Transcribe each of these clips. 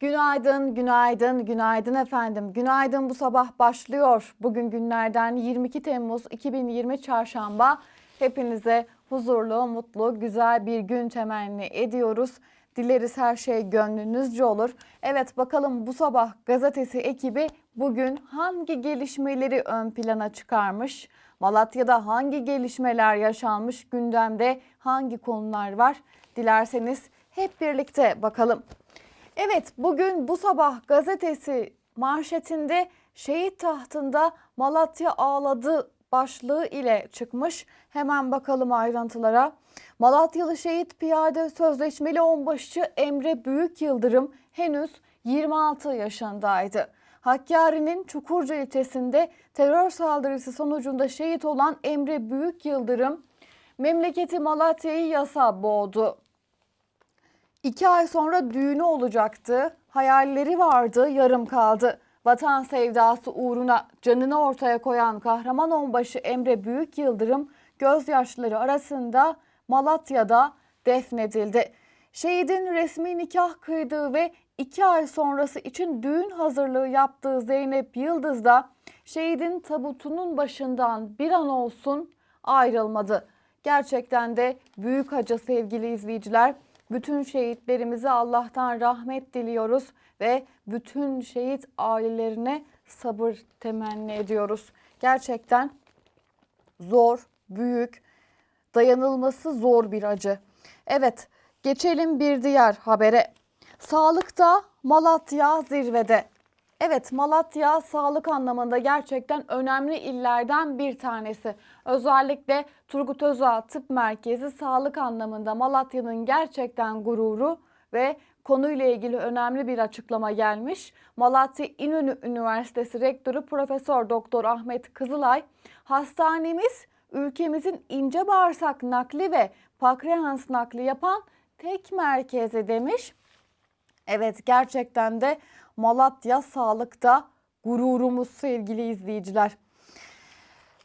Günaydın, günaydın, günaydın efendim. Günaydın bu sabah başlıyor. Bugün günlerden 22 Temmuz 2020 Çarşamba. Hepinize huzurlu, mutlu, güzel bir gün temenni ediyoruz. Dileriz her şey gönlünüzce olur. Evet bakalım bu sabah gazetesi ekibi bugün hangi gelişmeleri ön plana çıkarmış? Malatya'da hangi gelişmeler yaşanmış? Gündemde hangi konular var? Dilerseniz hep birlikte bakalım. Evet bugün bu sabah gazetesi manşetinde şehit tahtında Malatya ağladı başlığı ile çıkmış. Hemen bakalım ayrıntılara. Malatyalı şehit piyade sözleşmeli onbaşçı Emre Büyük Yıldırım henüz 26 yaşındaydı. Hakkari'nin Çukurca ilçesinde terör saldırısı sonucunda şehit olan Emre Büyük Yıldırım memleketi Malatya'yı yasa boğdu. İki ay sonra düğünü olacaktı. Hayalleri vardı, yarım kaldı. Vatan sevdası uğruna canını ortaya koyan kahraman onbaşı Emre Büyük Yıldırım gözyaşları arasında Malatya'da defnedildi. Şehidin resmi nikah kıydığı ve iki ay sonrası için düğün hazırlığı yaptığı Zeynep Yıldız da şehidin tabutunun başından bir an olsun ayrılmadı. Gerçekten de büyük acı sevgili izleyiciler. Bütün şehitlerimize Allah'tan rahmet diliyoruz ve bütün şehit ailelerine sabır temenni ediyoruz. Gerçekten zor, büyük, dayanılması zor bir acı. Evet, geçelim bir diğer habere. Sağlıkta Malatya zirvede. Evet Malatya sağlık anlamında gerçekten önemli illerden bir tanesi. Özellikle Turgut Özal Tıp Merkezi sağlık anlamında Malatya'nın gerçekten gururu ve konuyla ilgili önemli bir açıklama gelmiş. Malatya İnönü Üniversitesi Rektörü Profesör Doktor Ahmet Kızılay, hastanemiz ülkemizin ince bağırsak nakli ve pankreas nakli yapan tek merkezi demiş. Evet gerçekten de Malatya sağlıkta gururumuz sevgili izleyiciler.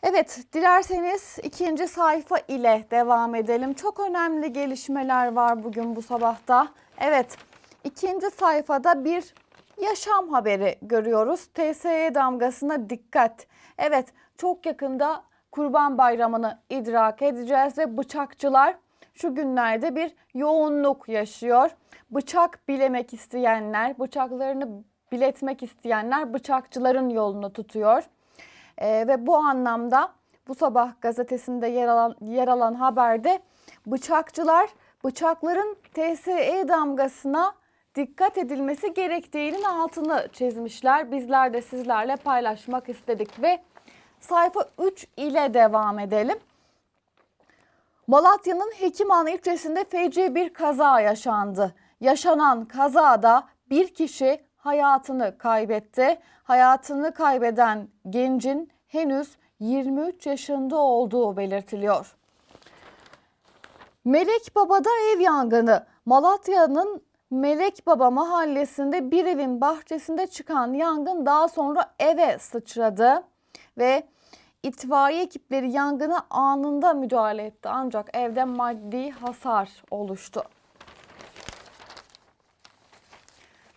Evet dilerseniz ikinci sayfa ile devam edelim. Çok önemli gelişmeler var bugün bu sabahta. Evet ikinci sayfada bir yaşam haberi görüyoruz. TSE damgasına dikkat. Evet çok yakında Kurban Bayramı'nı idrak edeceğiz ve bıçakçılar şu günlerde bir yoğunluk yaşıyor. Bıçak bilemek isteyenler, bıçaklarını biletmek isteyenler bıçakçıların yolunu tutuyor. Ee, ve bu anlamda bu sabah gazetesinde yer alan, yer alan haberde bıçakçılar bıçakların TSE damgasına dikkat edilmesi gerektiğinin altını çizmişler. Bizler de sizlerle paylaşmak istedik ve sayfa 3 ile devam edelim. Malatya'nın Hekiman ilçesinde feci bir kaza yaşandı. Yaşanan kazada bir kişi hayatını kaybetti. Hayatını kaybeden gencin henüz 23 yaşında olduğu belirtiliyor. Melek Baba'da ev yangını. Malatya'nın Melek Baba mahallesinde bir evin bahçesinde çıkan yangın daha sonra eve sıçradı ve itfaiye ekipleri yangına anında müdahale etti ancak evde maddi hasar oluştu.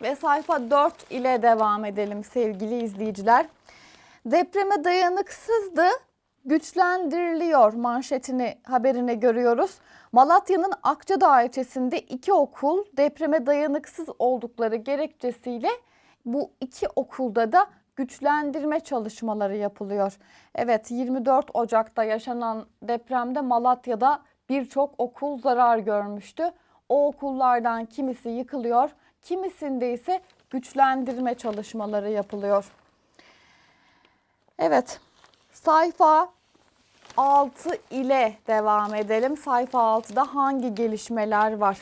Ve sayfa 4 ile devam edelim sevgili izleyiciler. Depreme dayanıksızdı, güçlendiriliyor manşetini haberini görüyoruz. Malatya'nın Akçadağ ilçesinde iki okul depreme dayanıksız oldukları gerekçesiyle bu iki okulda da güçlendirme çalışmaları yapılıyor. Evet 24 Ocak'ta yaşanan depremde Malatya'da birçok okul zarar görmüştü. O okullardan kimisi yıkılıyor, kimisinde ise güçlendirme çalışmaları yapılıyor. Evet sayfa 6 ile devam edelim. Sayfa 6'da hangi gelişmeler var?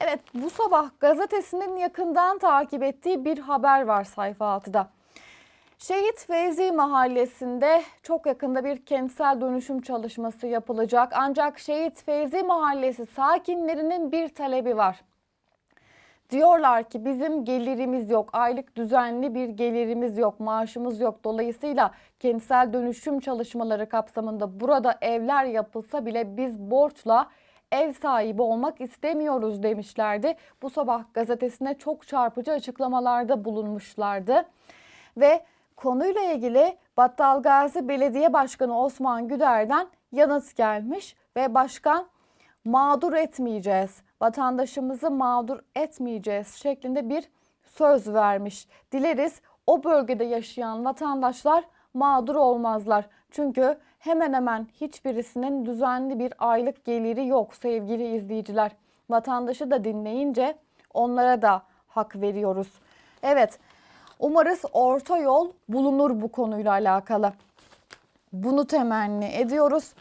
Evet bu sabah gazetesinin yakından takip ettiği bir haber var sayfa 6'da. Şehit Feyzi Mahallesi'nde çok yakında bir kentsel dönüşüm çalışması yapılacak. Ancak Şehit Feyzi Mahallesi sakinlerinin bir talebi var. Diyorlar ki bizim gelirimiz yok, aylık düzenli bir gelirimiz yok, maaşımız yok. Dolayısıyla kentsel dönüşüm çalışmaları kapsamında burada evler yapılsa bile biz borçla ev sahibi olmak istemiyoruz demişlerdi. Bu sabah gazetesine çok çarpıcı açıklamalarda bulunmuşlardı. Ve konuyla ilgili Battalgazi Belediye Başkanı Osman Güder'den yanıt gelmiş ve başkan mağdur etmeyeceğiz, vatandaşımızı mağdur etmeyeceğiz şeklinde bir söz vermiş. Dileriz o bölgede yaşayan vatandaşlar mağdur olmazlar. Çünkü hemen hemen hiçbirisinin düzenli bir aylık geliri yok sevgili izleyiciler. Vatandaşı da dinleyince onlara da hak veriyoruz. Evet, umarız orta yol bulunur bu konuyla alakalı. Bunu temenni ediyoruz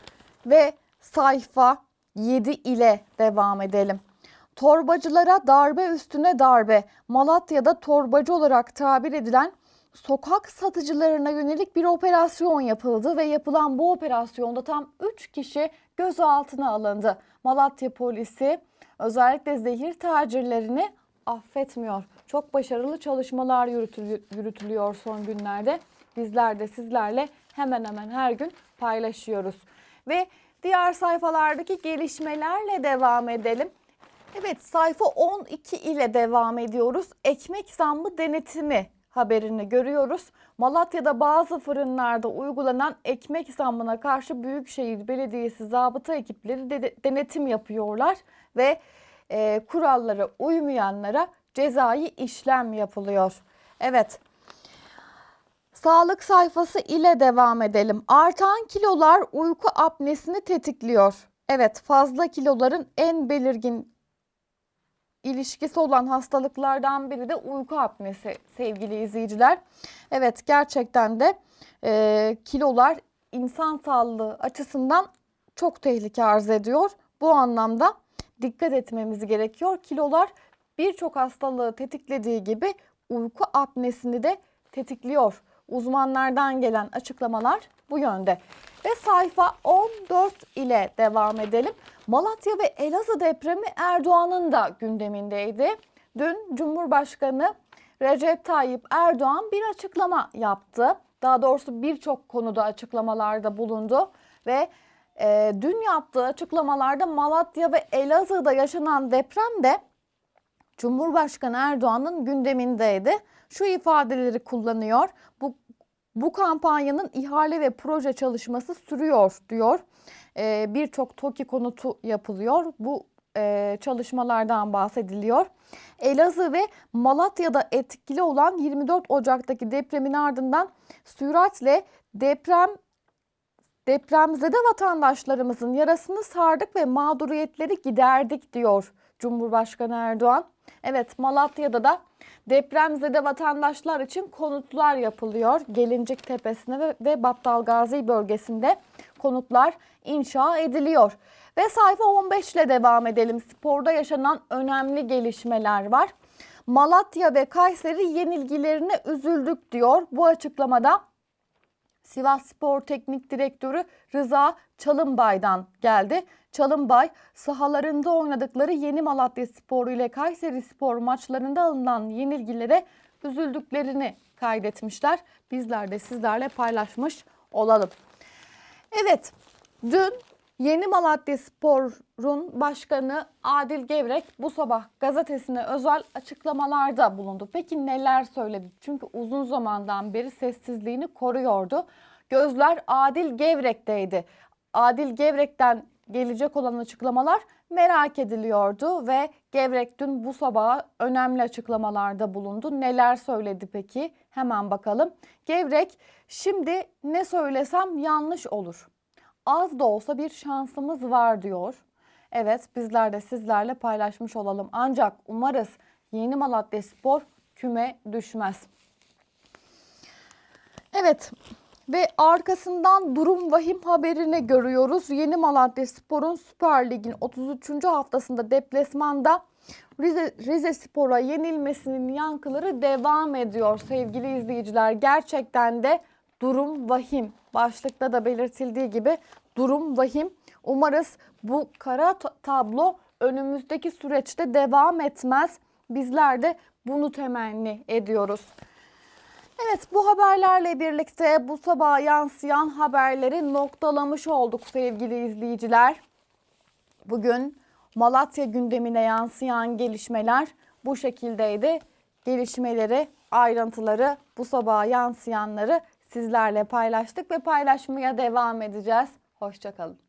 ve sayfa 7 ile devam edelim. Torbacılara darbe üstüne darbe. Malatya'da torbacı olarak tabir edilen sokak satıcılarına yönelik bir operasyon yapıldı ve yapılan bu operasyonda tam 3 kişi gözaltına alındı. Malatya polisi özellikle zehir tacirlerini affetmiyor. Çok başarılı çalışmalar yürütülüyor son günlerde. Bizler de sizlerle hemen hemen her gün paylaşıyoruz. Ve diğer sayfalardaki gelişmelerle devam edelim. Evet sayfa 12 ile devam ediyoruz. Ekmek zammı denetimi haberini görüyoruz. Malatya'da bazı fırınlarda uygulanan ekmek zammına karşı Büyükşehir Belediyesi zabıta ekipleri de denetim yapıyorlar ve e, kurallara uymayanlara cezai işlem yapılıyor. Evet. Sağlık sayfası ile devam edelim. Artan kilolar uyku apnesini tetikliyor. Evet, fazla kiloların en belirgin ilişkisi olan hastalıklardan biri de uyku apnesi sevgili izleyiciler. Evet gerçekten de e, kilolar insan sağlığı açısından çok tehlike arz ediyor. Bu anlamda dikkat etmemiz gerekiyor. Kilolar birçok hastalığı tetiklediği gibi uyku apnesini de tetikliyor. Uzmanlardan gelen açıklamalar bu yönde. Ve sayfa 14 ile devam edelim. Malatya ve Elazığ depremi Erdoğan'ın da gündemindeydi. Dün Cumhurbaşkanı Recep Tayyip Erdoğan bir açıklama yaptı. Daha doğrusu birçok konuda açıklamalarda bulundu ve e, dün yaptığı açıklamalarda Malatya ve Elazığ'da yaşanan deprem de Cumhurbaşkanı Erdoğan'ın gündemindeydi. Şu ifadeleri kullanıyor. Bu bu kampanyanın ihale ve proje çalışması sürüyor diyor. Ee, Birçok TOKİ konutu yapılıyor. Bu e, çalışmalardan bahsediliyor. Elazığ ve Malatya'da etkili olan 24 Ocak'taki depremin ardından süratle deprem depremzede vatandaşlarımızın yarasını sardık ve mağduriyetleri giderdik diyor Cumhurbaşkanı Erdoğan. Evet Malatya'da da depremzede vatandaşlar için konutlar yapılıyor. Gelincik Tepesi'ne ve, ve Battalgazi bölgesinde konutlar inşa ediliyor. Ve sayfa 15 ile devam edelim. Sporda yaşanan önemli gelişmeler var. Malatya ve Kayseri yenilgilerine üzüldük diyor. Bu açıklamada Sivas Spor Teknik Direktörü Rıza Çalınbay'dan geldi. Çalınbay sahalarında oynadıkları Yeni Malatya Spor ile Kayseri Spor maçlarında alınan yenilgilere üzüldüklerini kaydetmişler. Bizler de sizlerle paylaşmış olalım. Evet, dün Yeni Malatya Spor'un başkanı Adil Gevrek bu sabah gazetesine özel açıklamalarda bulundu. Peki neler söyledi? Çünkü uzun zamandan beri sessizliğini koruyordu. Gözler Adil Gevrek'teydi. Adil Gevrek'ten gelecek olan açıklamalar merak ediliyordu ve Gevrek dün bu sabah önemli açıklamalarda bulundu. Neler söyledi peki? Hemen bakalım. Gevrek şimdi ne söylesem yanlış olur. Az da olsa bir şansımız var diyor. Evet bizler de sizlerle paylaşmış olalım. Ancak umarız Yeni Malatya Spor küme düşmez. Evet ve arkasından durum vahim haberini görüyoruz. Yeni Malatya Spor'un Süper Lig'in 33. haftasında deplasmanda Rize, Rize Spor'a yenilmesinin yankıları devam ediyor sevgili izleyiciler. Gerçekten de durum vahim. Başlıkta da belirtildiği gibi durum vahim. Umarız bu kara tablo önümüzdeki süreçte devam etmez. Bizler de bunu temenni ediyoruz. Evet bu haberlerle birlikte bu sabah yansıyan haberleri noktalamış olduk sevgili izleyiciler. Bugün Malatya gündemine yansıyan gelişmeler bu şekildeydi. Gelişmeleri, ayrıntıları, bu sabaha yansıyanları sizlerle paylaştık ve paylaşmaya devam edeceğiz. Hoşçakalın.